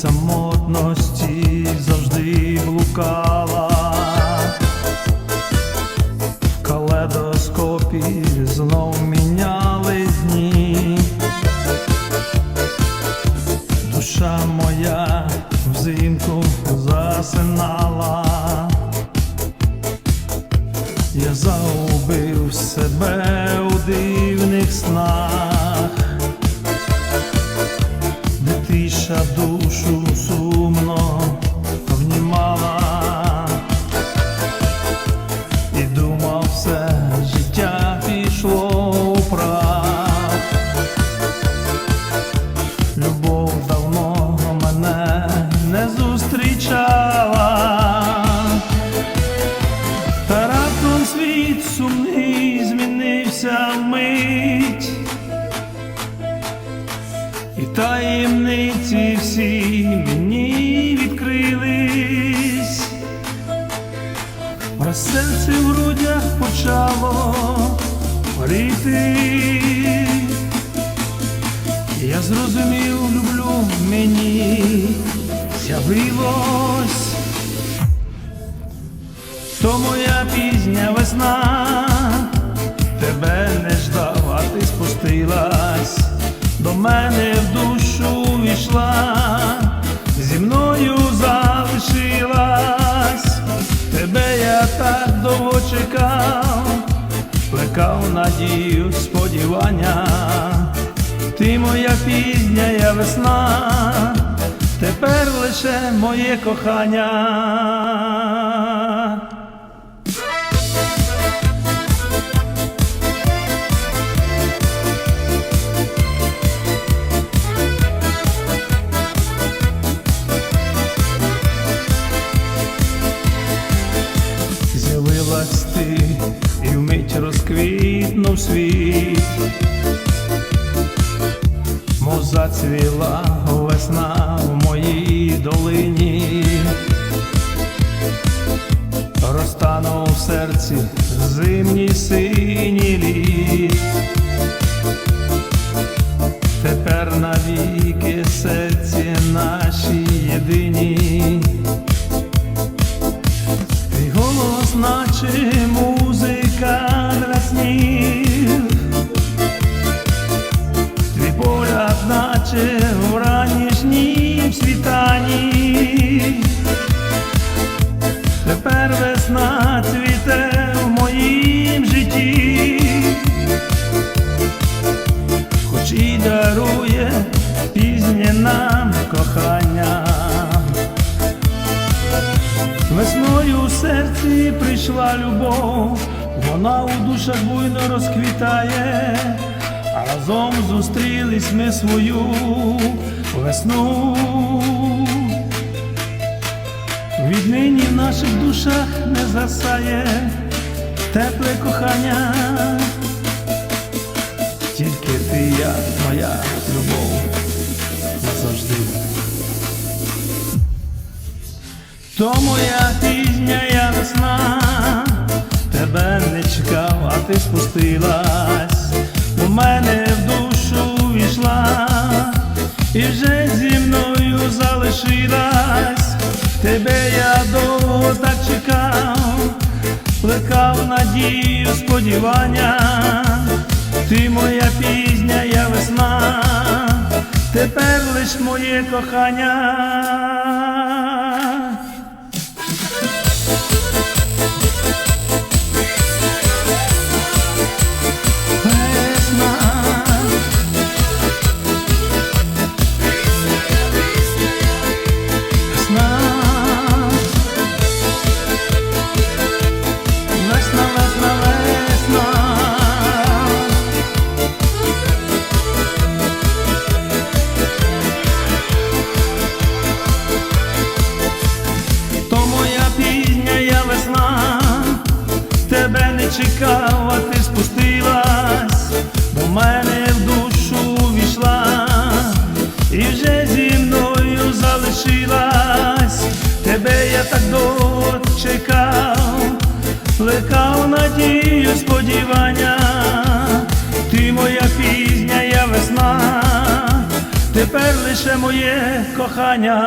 самотності завжди блукала, в калейдоскопі знов міняли дні, душа моя взимку засинала, я загубив себе у дивних снах. Тиша душу сумно обнімала, і думав, все життя пішло у прах. Любов давно мене не зустрічала. Та раптом світ сумний змінився вмить, і таємниці про серце в грудях почало горіти. Я зрозумів, люблю мені з'явилось. То моя пізня весна, так довго чекав, плекав надію, сподівання, ти моя пізня весна, тепер лише моє кохання. Розквітнув світ, мов зацвіла весна в моїй долині, розтанув в серці зимній синій літ. Тепер навіки серці наші єдині. Нам кохання. Весною в серці прийшла любов, вона у душах буйно розквітає, а разом зустрілись ми свою весну. Віднині в наших душах не згасає тепле кохання, тільки ти, я, моя любов То моя пізня я весна, тебе не чекав, а ти спустилась, у мене в душу війшла, і вже зі мною залишилась, тебе я довго так чекав, плекав надію, сподівання, ти моя пізня, я весна, тепер лиш моє кохання. Чекав, плекав надію, сподівання, ти моя пізня, я весна, тепер лише моє кохання.